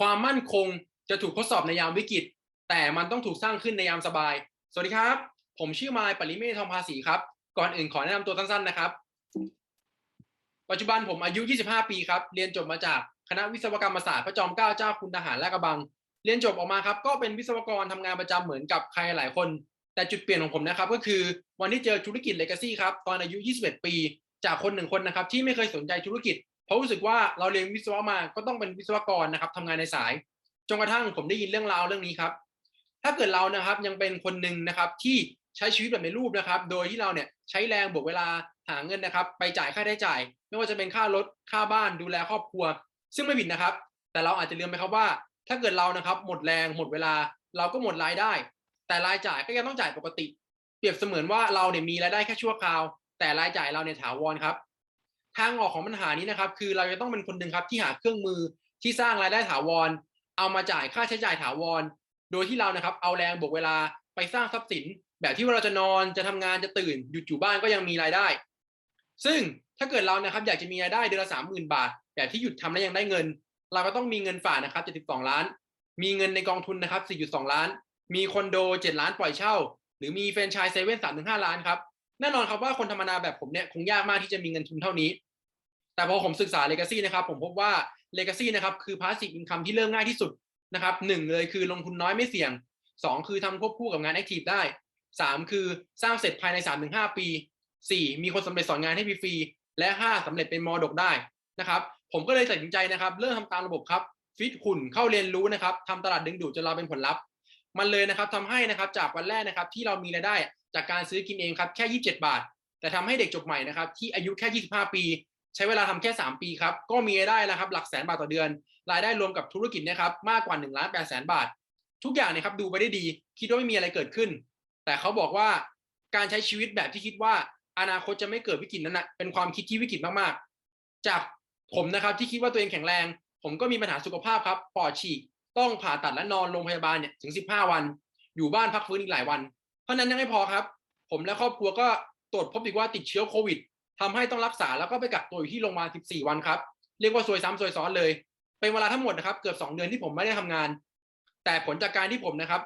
ความมั่นคงจะถูกทดสอบในยามวิกฤต แต่มันต้องถูกสร้างขึ้นในยามสบาย สวัสดีครับ ผมชื่อมายปริเมธทองภาษีครับ ก่อนอื่นขอแนะนำตัวสั้นๆนะครับ ปัจจุบันผมอายุ 25 ปีครับ เรียนจบมาจากคณะวิศวกรรมศาสตร์พระจอมเกล้าเจ้าคุณทหารและกระบัง เรียนจบออกมาครับ ก็เป็นวิศวกรทำงานประจำเหมือนกับใครหลายคน แต่จุดเปลี่ยนของผมนะครับ ก็คือวันที่เจอธุรกิจเลกาซี่ครับ ตอนอายุ 21 ปี จากคนหนึ่งคนนะครับที่ไม่เคยสนใจธุรกิจ เพราะรู้สึกว่าเราเรียนวิศวะมาก็ต้องเป็นวิศวกรนะครับทำงานในสายจนกระทั่งผมได้ยินเรื่องราวเรื่องนี้ครับ ถ้าเกิดเรานะครับยังเป็นคนหนึ่งนะครับที่ใช้ชีวิตแบบในรูปนะครับ โดยที่เราเนี่ยใช้แรงบวกเวลาหาเงินนะครับ ไปจ่ายค่าใช้จ่าย ไม่ว่าจะเป็นค่ารถค่าบ้านดูแลครอบครัว ซึ่งไม่ผิดนะครับ แต่เราอาจจะลืมไปครับว่า ถ้าเกิดเรานะครับ หมดแรงหมดเวลา เราก็หมดรายได้ แต่รายจ่ายก็ยังต้องจ่ายปกติ เปรียบเสมือนว่าเราเนี่ยมีรายได้แค่ชั่วคราว แต่รายจ่ายเราเนี่ยถาวรครับ ทางออกของปัญหานี้นะครับ คือเราจะต้องเป็นคนหนึ่งครับที่หาเครื่องมือที่สร้างรายได้ถาวร เอามาจ่ายค่าใช้จ่ายถาวร โดยที่เรานะครับ เอาแรงบวกเวลาไปสร้างทรัพย์สิน แบบที่ว่าเราจะนอนจะทำงานจะตื่นหยุดอยู่บ้านก็ยังมีรายได้ ซึ่งถ้าเกิดเรานะครับ อยากจะมีรายได้เดือนละสามหมื่นบาท แบบที่หยุดทำแล้วยังได้เงิน เราก็ต้องมีเงินฝากนะครับเจ็ดสิบสองล้าน มีเงินในกองทุนนะครับสี่จุดสองล้าน มีคอนโดเจ็ดล้านปล่อยเช่า หรือมีแฟรนไชส์เซเว่นสามถึงห้าล้านครับ แน่นอนครับว่าคนธรรมดาแบบผมเนี่ยคงยากมากที่จะมีเงินทุนเท่านี้ แต่พอผมศึกษา Legacy นะครับผมพบว่า Legacy นะครับคือ Passive Income ที่เริ่มง่ายที่สุดนะครับหนึ่งเลยคือลงทุนน้อยไม่เสี่ยงสองคือทำควบคู่กับงาน Active ได้สามคือสร้างเสร็จภายใน3าถึงหปีสี่มีคนสำเร็จสอนงานให้ฟรีและห้าสำเร็จเป็นมอดกได้นะครับ ผมก็เลยตัดสินใจนะครับ เริ่มทำตามระบบครับฟิตหุ่นเข้าเรียนรู้นะครับทำตลาดดึงดูดจนเราเป็นผลลัพธ์ มันเลยนะครับทำให้นะครับจากวันแรกนะครับที่เรามีรายได้จากการซื้อกินเองครับแค่ 27 บาท แต่ทำให้เด็กจบใหม่นะครับที่อายุแค่ 25 ปี ใช้เวลาทำแค่ 3 ปีครับก็มีรายได้แล้วครับหลักแสนบาทต่อเดือน รายได้รวมกับธุรกิจนะครับมากกว่า1ล้าน8แสนบาท ทุกอย่างเนี่ยครับดูไปได้ดี คิดว่าไม่มีอะไรเกิดขึ้น แต่เขาบอกว่าการใช้ชีวิตแบบที่คิดว่า อนาคตจะไม่เกิดวิกฤตนั้นนะเป็นความคิดที่วิกฤตมากๆ จากผมนะครับที่คิดว่าตัวเองแข็งแรง ผมก็มีปัญหาสุขภาพครับปอดฉีก ต้องผ่าตัดและนอนโรงพยาบาลเนี่ยถึง 15 วัน อยู่บ้านพักฟื้นอีกหลายวัน เพราะนั้นยังไม่พอครับ ผมและครอบครัวก็ตรวจพบอีกว่าติดเชื้อโควิดทำให้ต้องรักษาแล้วก็ไปกักตัวอยู่ที่โรงพยาบาล 14 วันครับ เรียกว่าซวยซ้ำซวยซ้อนเลย เป็นเวลาทั้งหมดนะครับเกือบ 2 เดือนที่ผมไม่ได้ทำงาน แต่ผลจากการที่ผมนะครับ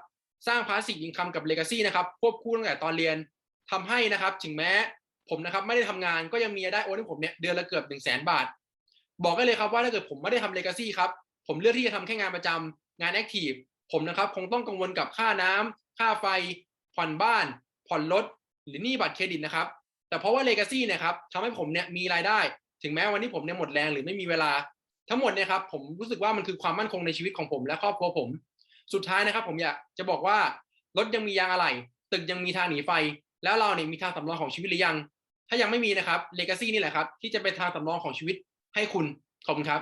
สร้างพาสซีฟอินคัมกับเลกาซี่นะครับควบคู่ตั้งแต่ตอนเรียนทำให้นะครับ ถึงแม้ผมนะครับไม่ได้ทำงานก็ยังมีรายได้โอนให้ผมเนี่ยเดือนละเกือบ1 0 0 0 0แสนบาท บอกได้เลยครับว่าถ้าเกิดผมไม่ได้ทำเลกาซี่ครับ ผมเลือกที่จะทำแค่งานประจำงานแอคทีฟผมนะครับคงต้องกังวลกับค่าน้ำค่าไฟ ผ่อนบ้าน ผ่อนรถหรือหนี้บัตรเครดิตนะครับ แต่เพราะว่าเลกาซี่เนี่ยครับทำให้ผมเนี่ยมีรายได้ ถึงแม้วันนี้ผมเนี่ยหมดแรงหรือไม่มีเวลา ทั้งหมดเนี่ยครับผมรู้สึกว่ามันคือความมั่นคงในชีวิตของผมและครอบครัวผม สุดท้ายนะครับ ผมอยากจะบอกว่ารถยังมียางอะไหล่ตึกยังมีทางหนีไฟ แล้วเราเนี่ยมีทางสำรองของชีวิตหรือยัง ถ้ายังไม่มีนะครับเลกาซี่นี่แหละครับ ที่จะเป็นทางสำรองของชีวิตให้คุณขอบคุณครับ